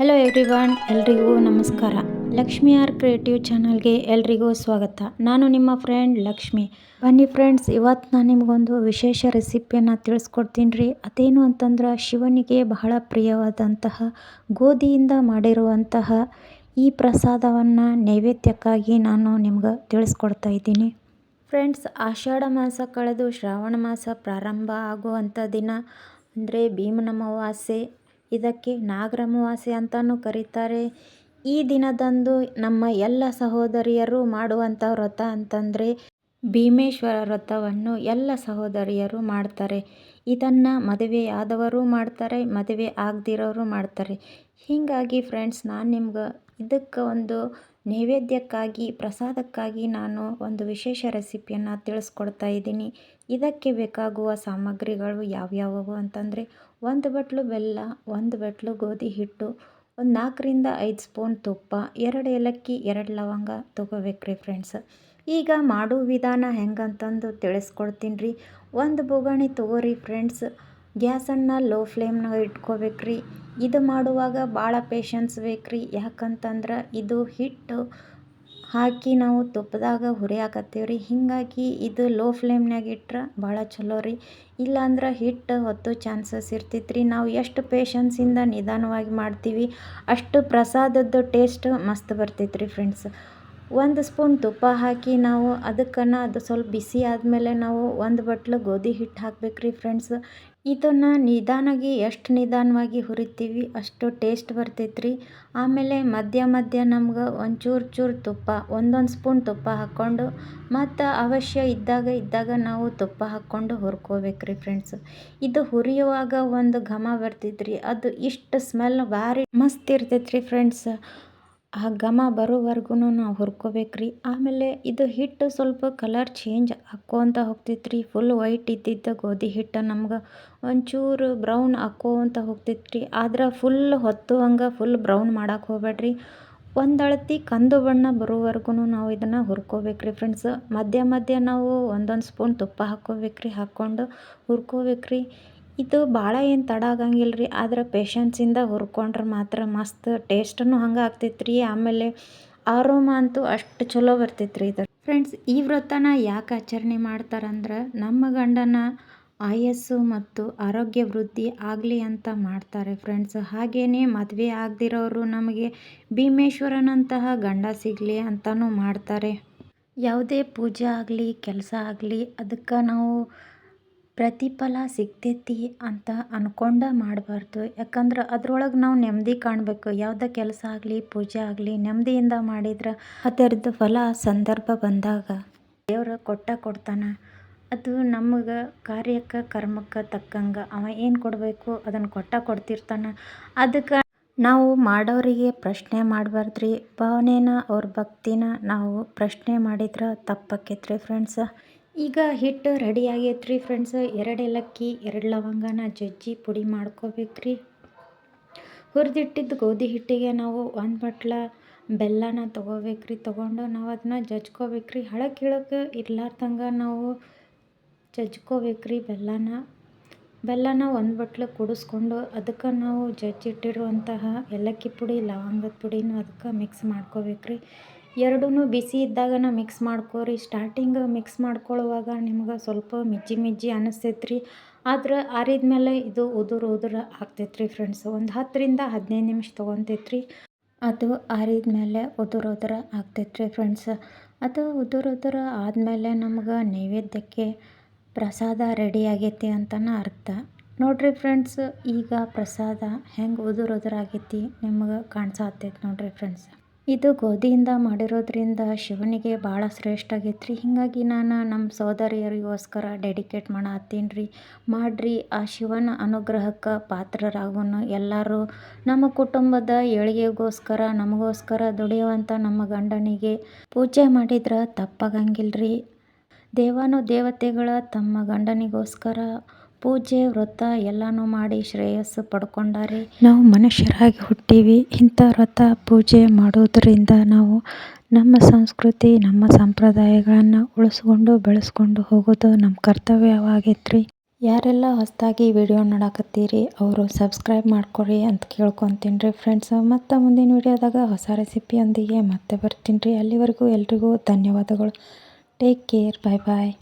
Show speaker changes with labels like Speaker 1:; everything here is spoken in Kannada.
Speaker 1: ಹಲೋ ಎವ್ರಿವನ್ ಎಲ್ರಿಗೂ ನಮಸ್ಕಾರ. ಲಕ್ಷ್ಮಿ ಆರ್ ಕ್ರಿಯೇಟಿವ್ ಚಾನಲ್ಗೆ ಎಲ್ರಿಗೂ ಸ್ವಾಗತ. ನಾನು ನಿಮ್ಮ ಫ್ರೆಂಡ್ ಲಕ್ಷ್ಮಿ. ಬನ್ನಿ ಫ್ರೆಂಡ್ಸ್ ಇವತ್ತು ನಾನು ನಿಮಗೊಂದು ವಿಶೇಷ ರೆಸಿಪಿಯನ್ನು ತಿಳಿಸ್ಕೊಡ್ತೀನಿ ರೀ ಅದೇನು ಅಂತಂದ್ರೆ ಶಿವನಿಗೆ ಬಹಳ ಪ್ರಿಯವಾದಂತಹ ಗೋಧಿಯಿಂದ ಮಾಡಿರುವಂತಹ ಈ ಪ್ರಸಾದವನ್ನು ನೈವೇದ್ಯಕ್ಕಾಗಿ ನಾನು ನಿಮ್ಗೆ ತಿಳಿಸ್ಕೊಡ್ತಾ ಇದ್ದೀನಿ. ಫ್ರೆಂಡ್ಸ್ ಆಷಾಢ ಮಾಸ ಕಳೆದು ಶ್ರಾವಣ ಮಾಸ ಪ್ರಾರಂಭ ಆಗುವಂಥ ದಿನ. ಅಂದರೆ ಭೀಮನ ಅಮಾವಾಸ್ಯೆ ಇದಕ್ಕೆ ನಾಗರ ಅಮಾವಾಸ್ಯೆ ಅಂತಲೂ ಕರೀತಾರೆ. ಈ ದಿನದಂದು ನಮ್ಮ ಎಲ್ಲ ಸಹೋದರಿಯರು ಮಾಡುವಂಥ ವ್ರತ ಅಂತಂದರೆ ಭೀಮೇಶ್ವರ ವ್ರತವನ್ನು ಎಲ್ಲ ಸಹೋದರಿಯರು ಮಾಡ್ತಾರೆ. ಇದನ್ನು ಮದುವೆಯಾದವರು ಮಾಡ್ತಾರೆ, ಮದುವೆ ಆಗದಿರೋರು ಮಾಡ್ತಾರೆ. ಹೀಗಾಗಿ ಫ್ರೆಂಡ್ಸ್ ನಾನು ನಿಮ್ಗೆ ಇದಕ್ಕೆ ಒಂದು ನೈವೇದ್ಯಕ್ಕಾಗಿ, ಪ್ರಸಾದಕ್ಕಾಗಿ ನಾನು ಒಂದು ವಿಶೇಷ ರೆಸಿಪಿಯನ್ನು ತಿಳಿಸ್ಕೊಡ್ತಾ ಇದ್ದೀನಿ. ಇದಕ್ಕೆ ಬೇಕಾಗುವ ಸಾಮಗ್ರಿಗಳು ಯಾವ್ಯಾವು ಅಂತಂದರೆ ಒಂದು ಬಟ್ಲು ಬೆಲ್ಲ, ಒಂದು ಬಟ್ಲು ಗೋಧಿ ಹಿಟ್ಟು, ಒಂದು ನಾಲ್ಕರಿಂದ ಐದು ಸ್ಪೂನ್ ತುಪ್ಪ, ಎರಡು ಏಲಕ್ಕಿ, ಎರಡು ಲವಂಗ ತೊಗೋಬೇಕ್ರಿ ಫ್ರೆಂಡ್ಸ್ ಈಗ ಮಾಡೋ ವಿಧಾನ ಹೆಂಗಂತಂದು ತಿಳಿಸ್ಕೊಡ್ತೀನಿ ರೀ ಒಂದು ಬೊಗಣಿ ತೊಗೋರಿ ಫ್ರೆಂಡ್ಸ್ ಗ್ಯಾಸನ್ನು ಲೋ ಫ್ಲೇಮ್ನಾಗ ಇಟ್ಕೋಬೇಕ್ರಿ. ಇದು ಮಾಡುವಾಗ ಭಾಳ ಪೇಷನ್ಸ್ ಬೇಕ್ರಿ. ಯಾಕಂತಂದ್ರೆ ಇದು ಹಿಟ್ಟು ಹಾಕಿ ನಾವು ತುಪ್ಪದಾಗ ಹುರಿಯಾಕತ್ತೀವಿ ರೀ ಹೀಗಾಗಿ ಇದು ಲೋ ಫ್ಲೇಮ್ನಾಗ ಇಟ್ರೆ ಭಾಳ ಚಲೋ ರೀ ಇಲ್ಲಾಂದ್ರೆ ಹಿಟ್ಟು ಹೊತ್ತು ಚಾನ್ಸಸ್ ಇರ್ತೈತೆ ರೀ ನಾವು ಎಷ್ಟು ಪೇಷನ್ಸಿಂದ ನಿಧಾನವಾಗಿ ಮಾಡ್ತೀವಿ, ಅಷ್ಟು ಪ್ರಸಾದದ್ದು ಟೇಸ್ಟ್ ಮಸ್ತ್ ಬರ್ತೈತೆ ಫ್ರೆಂಡ್ಸ್ ಒಂದು ಸ್ಪೂನ್ ತುಪ್ಪ ಹಾಕಿ ನಾವು ಅದಕ್ಕನ್ನು ಅದು ಸ್ವಲ್ಪ ಬಿಸಿ ಆದಮೇಲೆ ನಾವು ಒಂದು ಬಟ್ಲು ಗೋಧಿ ಹಿಟ್ಟು ಹಾಕ್ಬೇಕು ರೀ ಫ್ರೆಂಡ್ಸ್. ಇದನ್ನು ನಿಧಾನಾಗಿ ಎಷ್ಟು ನಿಧಾನವಾಗಿ ಹುರಿತೀವಿ ಅಷ್ಟು ಟೇಸ್ಟ್ ಬರ್ತೈತ್ರಿ. ಆಮೇಲೆ ಮಧ್ಯ ಮಧ್ಯ ನಮ್ಗೆ ಒಂಚೂರು ಚೂರು ತುಪ್ಪ, ಒಂದೊಂದು ಸ್ಪೂನ್ ತುಪ್ಪ ಹಾಕ್ಕೊಂಡು ಮತ್ತು ಅವಶ್ಯ ಇದ್ದಾಗ ಇದ್ದಾಗ ನಾವು ತುಪ್ಪ ಹಾಕ್ಕೊಂಡು ಹುರ್ಕೋಬೇಕು ರೀ ಫ್ರೆಂಡ್ಸ್. ಇದು ಹುರಿಯುವಾಗ ಒಂದು ಘಮ ಬರ್ತೈತೆ ರೀ ಅದು ಇಷ್ಟು ಸ್ಮೆಲ್ ಭಾರಿ ಮಸ್ತ್ ಇರ್ತೈತ್ರಿ ಫ್ರೆಂಡ್ಸ್. ಆ ಘಮ ಬರೋವರೆಗೂ ನಾವು ಹುರ್ಕೋಬೇಕ್ರಿ. ಆಮೇಲೆ ಇದು ಹಿಟ್ಟು ಸ್ವಲ್ಪ ಕಲರ್ ಚೇಂಜ್ ಆಕ್ಕೋಂತ ಹೋಗ್ತೈತೆ ರೀ ಫುಲ್ ವೈಟ್ ಇದ್ದಿದ್ದ ಗೋಧಿ ಹಿಟ್ಟು ನಮ್ಗೆ ಒಂಚೂರು ಬ್ರೌನ್ ಆಕ್ಕೋಂತ ಹೋಗ್ತೈತೆ ರೀ ಆದ್ರೆ ಫುಲ್ ಹೊತ್ತು ಹಂಗೆ ಫುಲ್ ಬ್ರೌನ್ ಮಾಡೋಕೆ ಹೋಗ್ಬೇಡ್ರಿ ಒಂದು ಅಳತಿ ಕಂದು ಬಣ್ಣ ಬರೋವರೆಗೂ ನಾವು ಇದನ್ನು ಹುರ್ಕೋಬೇಕ್ರಿ ಫ್ರೆಂಡ್ಸ್ ಮಧ್ಯ ಮಧ್ಯ ನಾವು ಒಂದೊಂದು ಸ್ಪೂನ್ ತುಪ್ಪ ಹಾಕ್ಕೋಬೇಕ್ರಿ. ಹಾಕ್ಕೊಂಡು ಹುರ್ಕೋಬೇಕ್ರಿ. ಇದು ಭಾಳ ಏನು ತಡ ಆಗಂಗಿಲ್ಲ ರೀ ಆದ್ರೆ ಪೇಷನ್ಸಿಂದ ಹುರ್ಕೊಂಡ್ರೆ ಮಾತ್ರ ಮಸ್ತ್ ಟೇಸ್ಟನ್ನು ಹಂಗೆ ಆಗ್ತೈತೆ ರೀ ಆಮೇಲೆ ಆರೋಮ ಅಂತೂ ಅಷ್ಟು ಚಲೋ ಬರ್ತೈತೆ ರೀ ಇದು. ಫ್ರೆಂಡ್ಸ್ ಈ ವ್ರತನ ಯಾಕೆ ಆಚರಣೆ ಮಾಡ್ತಾರಂದ್ರೆ ನಮ್ಮ ಗಂಡನ ಆಯಸ್ಸು ಮತ್ತು ಆರೋಗ್ಯ ವೃದ್ಧಿ ಆಗಲಿ ಅಂತ ಮಾಡ್ತಾರೆ ಫ್ರೆಂಡ್ಸ್ ಹಾಗೆಯೇ ಮದುವೆ ಆಗದಿರೋರು ನಮಗೆ ಭೀಮೇಶ್ವರನಂತಹ ಗಂಡ ಸಿಗಲಿ ಅಂತಲೂ ಮಾಡ್ತಾರೆ. ಯಾವುದೇ ಪೂಜೆ ಆಗಲಿ, ಕೆಲಸ ಆಗಲಿ, ಅದಕ್ಕೆ ನಾವು ಪ್ರತಿಫಲ ಸಿಗ್ತೈತಿ ಅಂತ ಅನ್ಕೊಂಡ ಮಾಡಬಾರ್ದು. ಯಾಕಂದ್ರೆ ಅದ್ರೊಳಗೆ ನಾವು ನೆಮ್ಮದಿ ಕಾಣಬೇಕು. ಯಾವುದೇ ಕೆಲಸ ಆಗಲಿ, ಪೂಜೆ ಆಗಲಿ ನೆಮ್ಮದಿಯಿಂದ ಮಾಡಿದ್ರೆ ಅದರದ್ದು ಫಲ ಸಂದರ್ಭ ಬಂದಾಗ ದೇವ್ರು ಕೊಟ್ಟ ಕೊಡ್ತಾನೆ. ಅದು ನಮಗೆ ಕಾರ್ಯಕ್ಕೆ, ಕರ್ಮಕ್ಕೆ ತಕ್ಕಂಗೆ ಅವ ಏನು ಕೊಡಬೇಕು ಅದನ್ನು ಕೊಟ್ಟ ಕೊಡ್ತಿರ್ತಾನೆ. ಅದಕ್ಕೆ ನಾವು ಮಾಡೋರಿಗೆ ಪ್ರಶ್ನೆ ಮಾಡಬಾರ್ದ್ರಿ. ಭಾವನೆನ ಅವ್ರ ಭಕ್ತಿನ ನಾವು ಪ್ರಶ್ನೆ ಮಾಡಿದ್ರೆ ತಪ್ಪಾಕೈತ್ರಿ ಫ್ರೆಂಡ್ಸ್ ಈಗ ಹಿಟ್ಟು ರೆಡಿ ಆಗೈತ್ರಿ ರೀ ಫ್ರೆಂಡ್ಸ್ ಎರಡು ಏಲಕ್ಕಿ, ಎರಡು ಲವಂಗನ ಜಜ್ಜಿ ಪುಡಿ ಮಾಡ್ಕೋಬೇಕ್ರಿ. ಹುರಿದಿಟ್ಟಿದ್ದು ಗೋಧಿ ಹಿಟ್ಟಿಗೆ ನಾವು ಒಂದು ಬಟ್ಲ ಬೆಲ್ಲನ ತೊಗೋಬೇಕ್ರಿ. ತೊಗೊಂಡು ನಾವು ಅದನ್ನ ಜಜ್ಕೋಬೇಕ್ರಿ. ಹಳಕ್ಕೆ ಇಳಕ್ಕೆ ಇರ್ಲಾರ್ದಂಗೆ ನಾವು ಜಜ್ಕೋಬೇಕ್ರಿ ಬೆಲ್ಲನ. ಬೆಲ್ಲನ ಒಂದು ಬಟ್ಲು ಕುಡಿಸ್ಕೊಂಡು ಅದಕ್ಕೆ ನಾವು ಜಜ್ಜಿಟ್ಟಿರುವಂತಹ ಏಲಕ್ಕಿ ಪುಡಿ, ಲವಂಗದ ಪುಡಿನೂ ಅದಕ್ಕೆ ಮಿಕ್ಸ್ ಮಾಡ್ಕೋಬೇಕ್ರಿ. ಎರಡೂ ಬಿಸಿ ಇದ್ದಾಗನ ಮಿಕ್ಸ್ ಮಾಡ್ಕೋರಿ. ಸ್ಟಾರ್ಟಿಂಗ್ ಮಿಕ್ಸ್ ಮಾಡ್ಕೊಳ್ಳುವಾಗ ನಿಮ್ಗೆ ಸ್ವಲ್ಪ ಮಿಜ್ಜಿ ಮಿಜ್ಜಿ ಅನ್ನಿಸ್ತೈತೆ ರೀ ಆದ್ರೆ ಆರಿದ ಮೇಲೆ ಇದು ಉದುರು ಉದುರು ಆಗ್ತೈತೆ ರೀ ಫ್ರೆಂಡ್ಸ್ ಒಂದು ಹತ್ತರಿಂದ ಹದಿನೈದು ನಿಮಿಷ ತೊಗೊತೈತೆ ರೀ ಅದು ಆರಿದ ಮೇಲೆ ಉದುರು ಉದುರು ಆಗ್ತೈತೆ ರೀ ಫ್ರೆಂಡ್ಸ್ ಅದು ಉದುರು ಉದುರು ಆದಮೇಲೆ ನಮ್ಗೆ ನೈವೇದ್ಯಕ್ಕೆ ಪ್ರಸಾದ ರೆಡಿ ಆಗೈತಿ ಅಂತಲೇ ಅರ್ಥ. ನೋಡ್ರಿ ಫ್ರೆಂಡ್ಸ್ ಈಗ ಪ್ರಸಾದ ಹೆಂಗೆ ಉದುರು ಉದುರು ಆಗೈತಿ ನಿಮ್ಗೆ ಕಾಣಿಸತ್ತೈತೆ ನೋಡಿರಿ ಫ್ರೆಂಡ್ಸ್ ಇದು ಗೋಧಿಯಿಂದ ಮಾಡಿರೋದ್ರಿಂದ ಶಿವನಿಗೆ ಭಾಳ ಶ್ರೇಷ್ಠ ಆಗೈತೆ ರೀ ಹೀಗಾಗಿ ನಾನು ನಮ್ಮ ಸೋದರಿಯರಿಗೋಸ್ಕರ ಡೆಡಿಕೇಟ್ ಮಾಡತ್ತೀನಿ ರೀ ಮಾಡಿರಿ, ಆ ಶಿವನ ಅನುಗ್ರಹಕ್ಕೆ ಪಾತ್ರರಾಗೋಣ ಎಲ್ಲರೂ. ನಮ್ಮ ಕುಟುಂಬದ ಏಳಿಗೆಗೋಸ್ಕರ, ನಮಗೋಸ್ಕರ ದುಡಿಯುವಂಥ ನಮ್ಮ ಗಂಡನಿಗೆ ಪೂಜೆ ಮಾಡಿದ್ರೆ ತಪ್ಪಾಗಂಗಿಲ್ಲ ರೀ ದೇವಾನು ದೇವತೆಗಳ ತಮ್ಮ ಗಂಡನಿಗೋಸ್ಕರ ಪೂಜೆ, ವ್ರತ ಎಲ್ಲನೂ ಮಾಡಿ ಶ್ರೇಯಸ್ಸು ಪಡ್ಕೊಂಡಾರೆ. ನಾವು ಮನುಷ್ಯರಾಗಿ ಹುಟ್ಟೀವಿ. ಇಂಥ ವ್ರತ, ಪೂಜೆ ಮಾಡೋದರಿಂದ ನಾವು ನಮ್ಮ ಸಂಸ್ಕೃತಿ, ನಮ್ಮ ಸಂಪ್ರದಾಯಗಳನ್ನು ಉಳಿಸ್ಕೊಂಡು, ಬೆಳೆಸ್ಕೊಂಡು ಹೋಗೋದು ನಮ್ಮ ಕರ್ತವ್ಯವಾಗೈತೆ ರೀ ಯಾರೆಲ್ಲ ಹೊಸದಾಗಿ ವಿಡಿಯೋ ನೋಡಕತ್ತೀರಿ, ಅವರು ಸಬ್ಸ್ಕ್ರೈಬ್ ಮಾಡ್ಕೊರಿ ಅಂತ ಕೇಳ್ಕೊತೀನಿ ರೀ ಫ್ರೆಂಡ್ಸ್. ಮತ್ತು ಮುಂದಿನ ವಿಡಿಯೋದಾಗ ಹೊಸ ರೆಸಿಪಿಯೊಂದಿಗೆ ಮತ್ತೆ ಬರ್ತೀನಿ ರೀ. ಅಲ್ಲಿವರೆಗೂ ಎಲ್ರಿಗೂ ಧನ್ಯವಾದಗಳು. ಟೇಕ್ ಕೇರ್ ಬಾಯ್ ಬಾಯ್